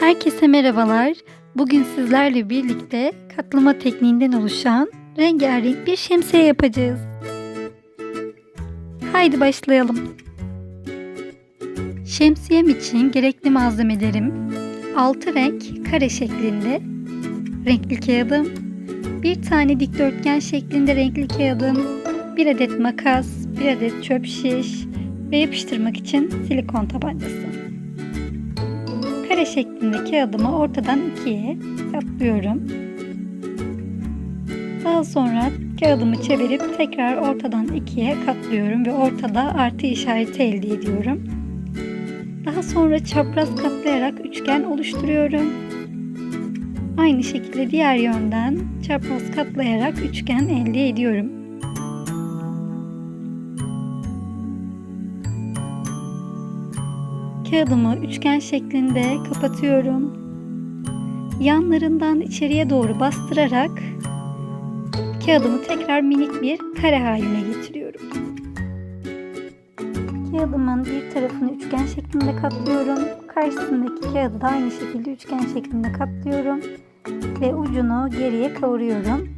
Herkese merhabalar. Bugün sizlerle birlikte katlama tekniğinden oluşan rengarenk bir şemsiye yapacağız. Haydi başlayalım. Şemsiyem için gerekli malzemelerim 6 renk kare şeklinde renkli kağıdım, bir tane dikdörtgen şeklinde renkli kağıdım, bir adet makas, bir adet çöp şiş ve yapıştırmak için silikon tabancası. Kare şeklinde kağıdımı ortadan ikiye katlıyorum. Daha sonra kağıdımı çevirip tekrar ortadan ikiye katlıyorum ve ortada artı işareti elde ediyorum. Daha sonra çapraz katlayarak üçgen oluşturuyorum. Aynı şekilde diğer yönden çapraz katlayarak üçgen elde ediyorum. Kağıdımı üçgen şeklinde kapatıyorum. Yanlarından içeriye doğru bastırarak kağıdımı tekrar minik bir kare haline getiriyorum. Kağıdımın bir tarafını üçgen şeklinde katlıyorum. Karşısındaki kağıdı da aynı şekilde üçgen şeklinde katlıyorum ve ucunu geriye kavuruyorum.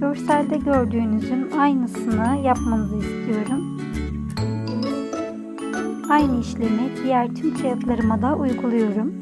Görselde gördüğünüzün aynısını yapmanızı istiyorum. Aynı işlemi diğer tüm kağıtlarıma da uyguluyorum.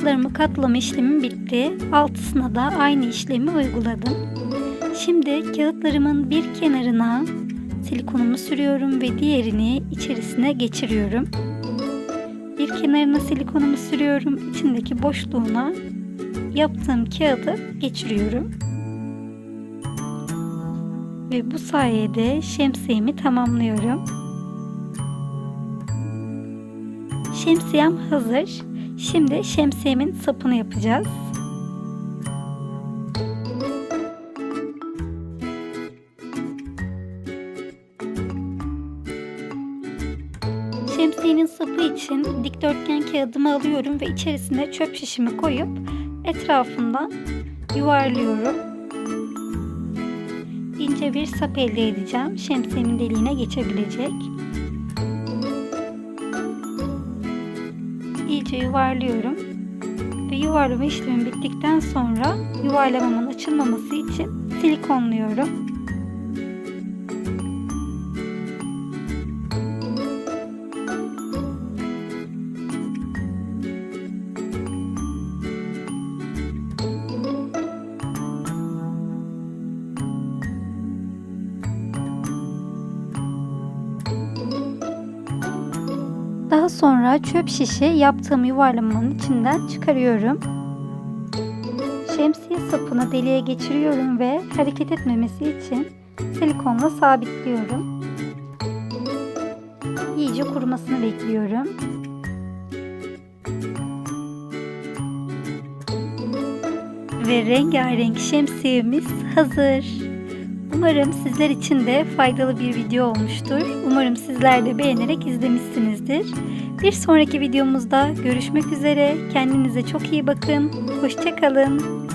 Kağıtlarımı katlama işlemim bitti. Altısına da aynı işlemi uyguladım. Şimdi kağıtlarımın bir kenarına silikonumu sürüyorum ve diğerini içerisine geçiriyorum. Bir kenarına silikonumu sürüyorum. içindeki boşluğuna yaptığım kağıdı geçiriyorum. Ve bu sayede şemsiyemi tamamlıyorum. Şemsiyem hazır. Şimdi şemsiyemin sapını yapacağız. Şemsiyenin sapı için dikdörtgen kağıdımı alıyorum ve içerisine çöp şişimi koyup etrafından yuvarlıyorum. İnce bir sap elde edeceğim. Şemsiyemin deliğine geçebilecek. İyice yuvarlıyorum. Ve yuvarlama işlemi bittikten sonra yuvarlamamın açılmaması için silikonluyorum. Sonra çöp şişi yaptığım yuvarlamanın içinden çıkarıyorum. Şemsiye sapını deliğe geçiriyorum ve hareket etmemesi için silikonla sabitliyorum. İyice kurumasını bekliyorum. Ve rengarenk şemsiyemiz hazır. Umarım sizler için de faydalı bir video olmuştur. Umarım sizler de beğenerek izlemişsinizdir. Bir sonraki videomuzda görüşmek üzere. Kendinize çok iyi bakın. Hoşçakalın.